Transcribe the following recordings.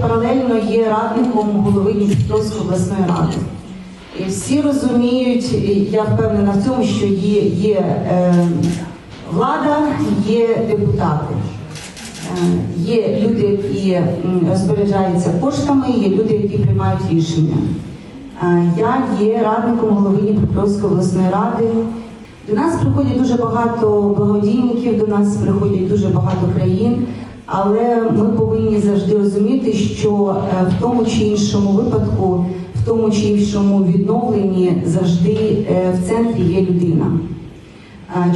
паралельно є радником голови Дніпропетровської обласної ради. І всі розуміють, я впевнена в цьому, що є, є е, влада, є депутати. Е, Є люди, які розпоряджаються коштами, є люди, які приймають рішення. Е, Я є радником голови Дніпропетровської обласної ради. До нас приходять дуже багато благодійників, до нас приходять дуже багато країн, але ми повинні завжди розуміти, що е, в тому чи іншому випадку, в тому чи іншому відновленні завжди е, в центрі є людина.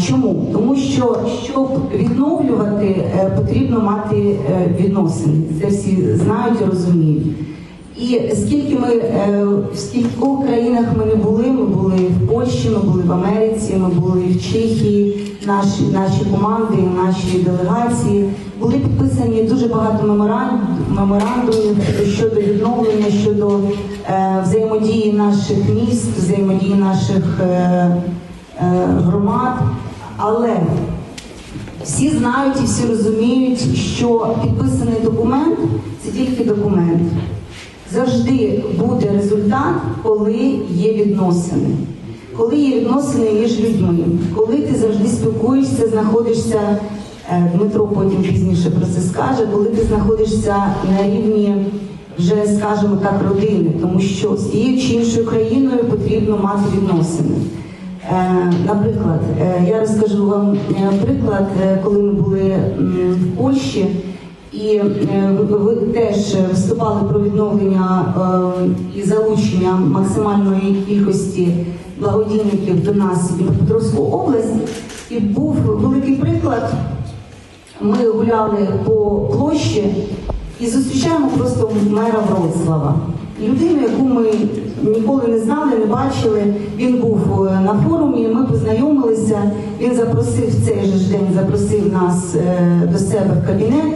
Чому? Тому що щоб відновлювати, е, потрібно мати е, відносини. Це всі знають і розуміють. І скільки ми е, в скількох країнах ми не були, ми були в Польщі, ми були в Америці, ми були в Чехії, наші, наші команди, наші делегації. Були підписані дуже багато меморандумів щодо відновлення, щодо е, взаємодії наших міст, взаємодії наших. Е, е, громад, але всі знають і всі розуміють, що підписаний документ це тільки документ. Завжди буде результат, коли є відносини. Коли є відносини між людьми, коли ти завжди спілкуєшся, знаходишся, Дмитро потім пізніше про це скаже, коли ти знаходишся на рівні вже, скажімо так, родини, тому що з тією чи іншою країною потрібно мати відносини. Е, Наприклад, е, я розкажу вам е, приклад, е, коли ми були в Польщі, і е, ви, теж виступали про відновлення е, і залучення максимальної кількості благодійників до нас в Дніпропетровську область. І був великий приклад. Ми гуляли по площі і зустрічаємо просто мера Вроцлава. Людину, яку ми ніколи не знали, не бачили. Він був е, на форумі, ми познайомилися. Він запросив в цей же ж день, запросив нас е, до себе в кабінет.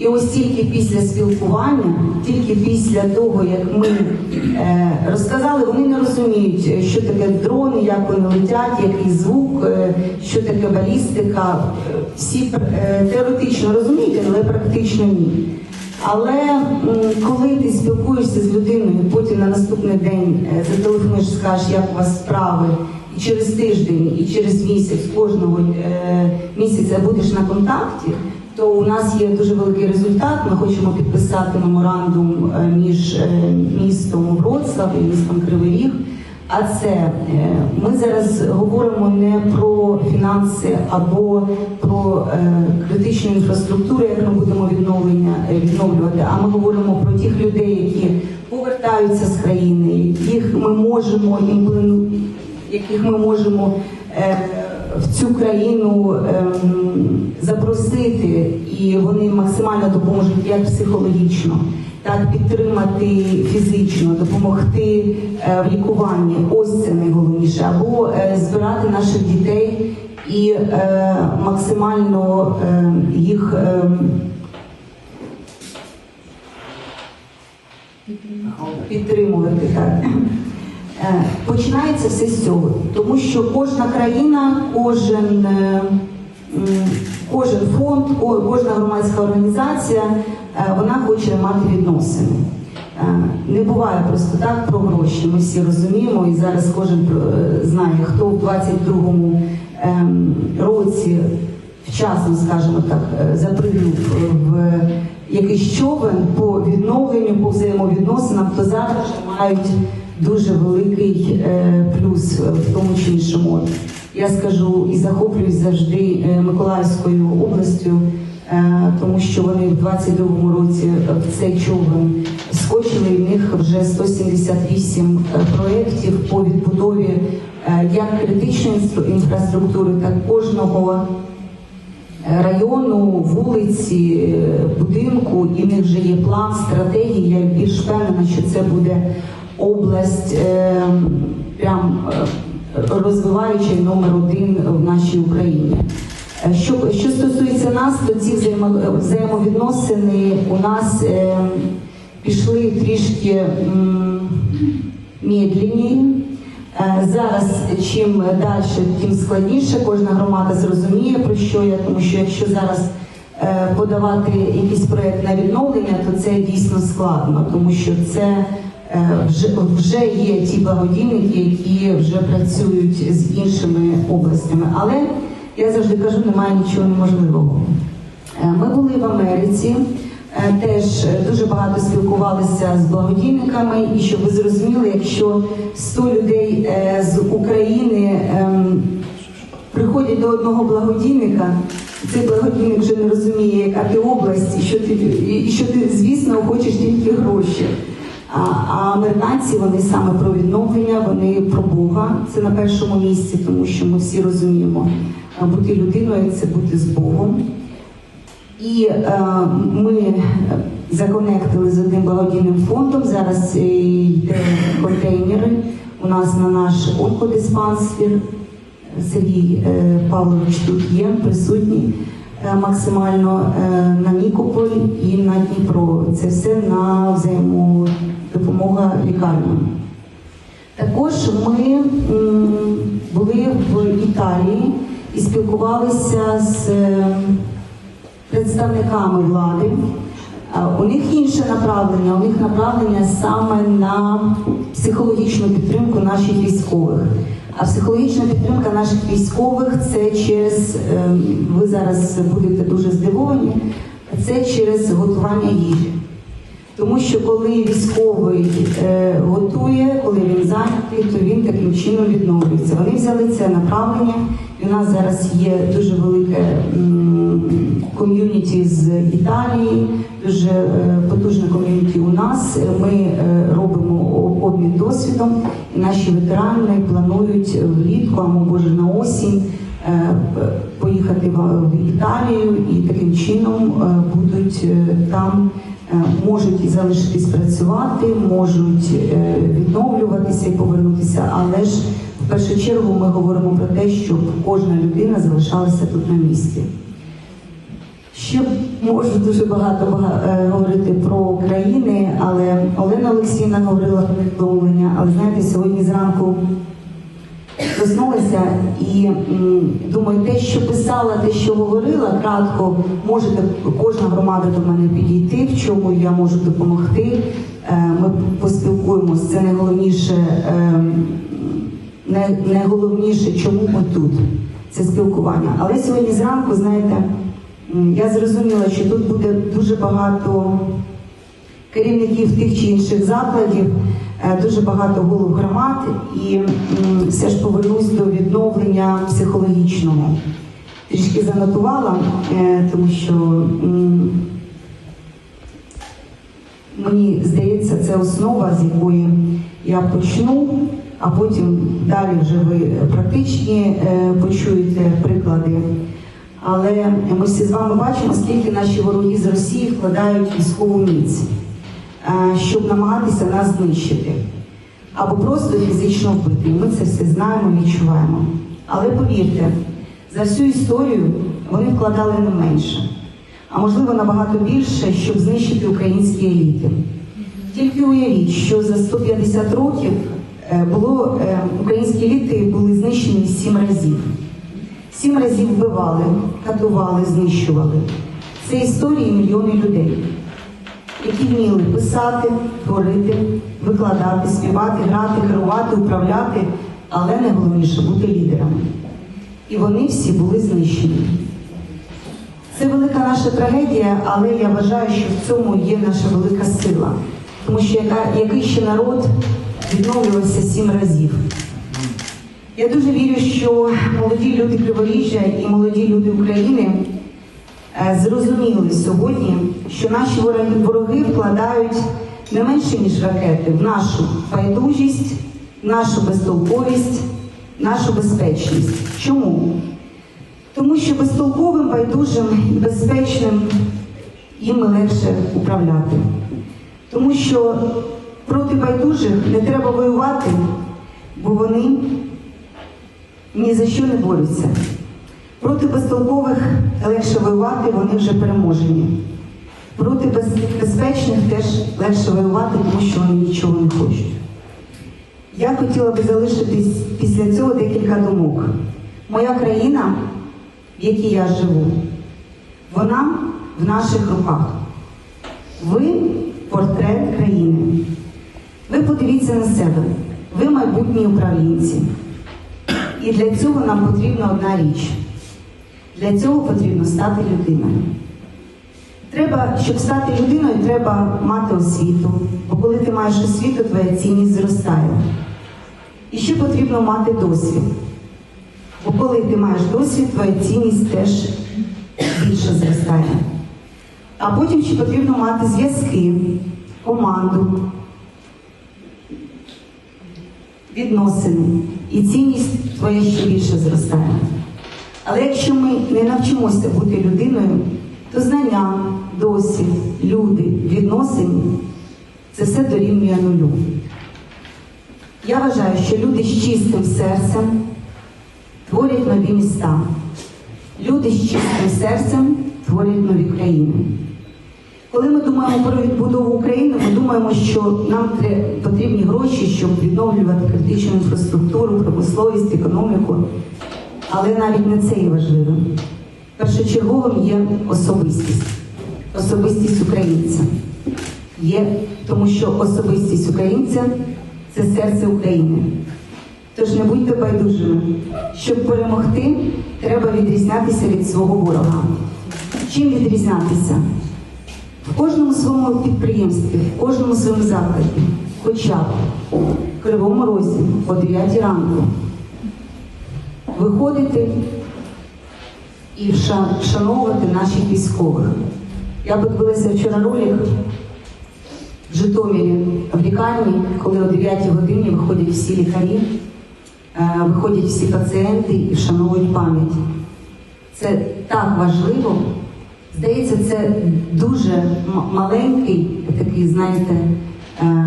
І ось тільки після спілкування, тільки після того, як ми е, розказали, вони не розуміють, е, що таке дрони, як вони летять, який звук, е, що таке балістика. Всі е, теоретично розуміють, але практично ні. Але коли ти спілкуєшся з людиною, потім на наступний день е, зателефонуєш, скажеш, як у вас справи, і через тиждень, і через місяць кожного е, місяця будеш на контакті, то у нас є дуже великий результат. Ми хочемо підписати меморандум е, між е, містом Вроцлав і містом Кривий Ріг. А це е, ми зараз говоримо не про фінанси або про критичну інфраструктуру, як ми будемо відновлення відновлювати. А ми говоримо про тих людей, які повертаються з країни, яких ми можемо яких ми можемо в цю країну ем, запросити, і вони максимально допоможуть як психологічно, так підтримати фізично, допомогти е, в лікуванні. Ось це найголовніше, або е, збирати наших дітей і е, максимально е, їх. ем, підтримувати так. Е, Починається все з цього, тому що кожна країна, кожен, е, кожен фонд, кожна громадська організація, е, вона хоче мати відносини. Не буває просто так про гроші. Ми всі розуміємо, і зараз кожен знає, хто в 22-му ем, році вчасно, скажімо так, е, в якийсь човен по відновленню, по взаємовідносинам, то зараз мають дуже великий е, плюс в тому чи іншому. Я скажу і захоплююсь завжди е, Миколаївською областю, е, тому що вони в 22-му році в цей човен скочили, і в них вже 178 е, проєктів по відбудові як критичної інфраструктури, так кожного району, вулиці, будинку, і в них вже є план, стратегія. Я більш впевнена, що це буде область е, прям е, розвиваюча номер один в нашій Україні. Е, Що, що стосується нас, то ці взаємо- взаємовідносини у нас е, пішли трішки медленні. Зараз чим далі, тим складніше. Кожна громада зрозуміє про що я, тому що якщо зараз подавати якийсь проєкт на відновлення, то це дійсно складно, тому що це вже, вже є ті благодійники, які вже працюють з іншими областями. Але я завжди кажу, немає нічого неможливого. Е, Ми були в Америці, е, теж е, дуже багато спілкувалися з благодійниками, і щоб ви зрозуміли, якщо 100 людей е, з України ем, приходять до одного благодійника, цей благодійник вже не розуміє, яка ти область, і що ти, і що ти звісно, хочеш тільки гроші. А, американці вони саме про відновлення, вони про Бога. Це на першому місці, тому що ми всі розуміємо, бути людиною це бути з Богом. І е, ми законектили з одним благодійним фондом. Зараз е, йде контейнери. У нас на наш онкодиспансер. Сергій е, Павлович тут є, присутній е, максимально е, на Нікополь і на Дніпро. Це все на взаємодопомога лікарням. Також ми були в Італії і спілкувалися з е, представниками влади. У них інше направлення, у них направлення саме на психологічну підтримку наших військових. А психологічна підтримка наших військових це через е, ви зараз будете дуже здивовані, це через готування їжі. Тому що коли військовий е, готує, коли він зайнятий, то він таким чином відновлюється. Вони взяли це направлення, і у нас зараз є дуже велике ком'юніті з Італії, дуже е, потужне ком'юніті у нас. Ми е, робимо обмін досвідом, і наші ветерани планують влітку, або може на осінь. е, Поїхати в Італію і таким чином е, будуть е, там можуть залишитись працювати, можуть е, відновлюватися і повернутися. Але ж в першу чергу ми говоримо про те, щоб кожна людина залишалася тут на місці. Ще можу дуже багато е, говорити про країни, але Олена Олексійовна говорила про відновлення. Але знаєте, сьогодні зранку проснулася і думаю, те, що писала, те, що говорила, кратко можете кожна громада до мене підійти, в чому я можу допомогти. Е, Ми поспілкуємося. Це найголовніше, е, найголовніше, чому ми тут. Це спілкування. Але сьогодні зранку, знаєте, я зрозуміла, що тут буде дуже багато керівників тих чи інших закладів, дуже багато голов громад, і все ж повернусь до відновлення психологічного. Трішки занотувала, е, тому що мені здається, це основа, з якої я почну, а потім далі вже ви практичні е, почуєте приклади. Але ми всі з вами бачимо, скільки наші вороги з Росії вкладають військову міць, е, щоб намагатися нас знищити або просто фізично вбити. Ми це все знаємо відчуваємо. Але повірте, за всю історію вони вкладали не менше, а можливо набагато більше, щоб знищити українські еліти. Тільки уявіть, що за 150 років е, було е, українські еліти були знищені сім разів. Сім разів вбивали, катували, знищували. Це історії мільйони людей, які вміли писати, творити, викладати, співати, грати, керувати, управляти, але найголовніше бути лідерами. І вони всі були знищені. Це велика наша трагедія, але я вважаю, що в цьому є наша велика сила. Тому що яка, який ще народ відновлювався сім разів. Я дуже вірю, що молоді люди Криворіжжя і молоді люди України зрозуміли сьогодні, що наші вороги, вороги вкладають не менше, ніж ракети, в нашу байдужість, нашу безтолковість, нашу безпечність. Чому? Тому що безтолковим, байдужим і безпечним їм легше управляти. Тому що проти байдужих не треба воювати, бо вони ні за що не борються. Проти безтолкових легше воювати, вони вже переможені. Проти безпечних теж легше воювати, тому що вони нічого не хочуть. Я хотіла би залишитись після цього декілька думок. Моя країна, в якій я живу, вона в наших руках. Ви портрет країни. Ви подивіться на себе. Ви майбутні управлінці. І для цього нам потрібна одна річ. Для цього потрібно стати людиною. Треба, щоб стати людиною, треба мати освіту. Бо коли ти маєш освіту, твоя цінність зростає. І ще потрібно мати досвід. Бо коли ти маєш досвід, твоя цінність теж більше зростає. А потім ще потрібно мати зв'язки, команду, відносини. І цінність твоя ще більше зростає. Але якщо ми не навчимося бути людиною, то знання, досвід, люди, відносини це все дорівнює нулю. Я вважаю, що люди з чистим серцем творять нові міста. Люди з чистим серцем творять нові країни. Коли ми думаємо про відбудову України, ми думаємо, що нам потрібні гроші, щоб відновлювати критичну інфраструктуру, промисловість, економіку. Але навіть не це є важливим. Першочерговим є особистість, особистість українця. Є, тому що особистість українця це серце України. Тож не будьте байдужими. Щоб перемогти, треба відрізнятися від свого ворога. Чим відрізнятися? В кожному своєму підприємстві, в кожному своєму закладі, хоча б в Кривому Розі о 9 ранку, виходити і вша- вшановувати наших військових. Я подивилася вчора ролик в Житомирі в лікарні, коли о 9 годині виходять всі лікарі, е, виходять всі пацієнти і вшановують пам'ять. Це так важливо. Здається, це дуже маленький такий, знаєте, е,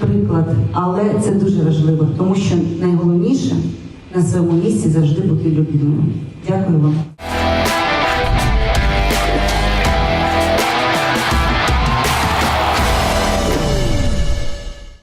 приклад, але це дуже важливо, тому що найголовніше на своєму місці завжди бути людиною. Дякую вам.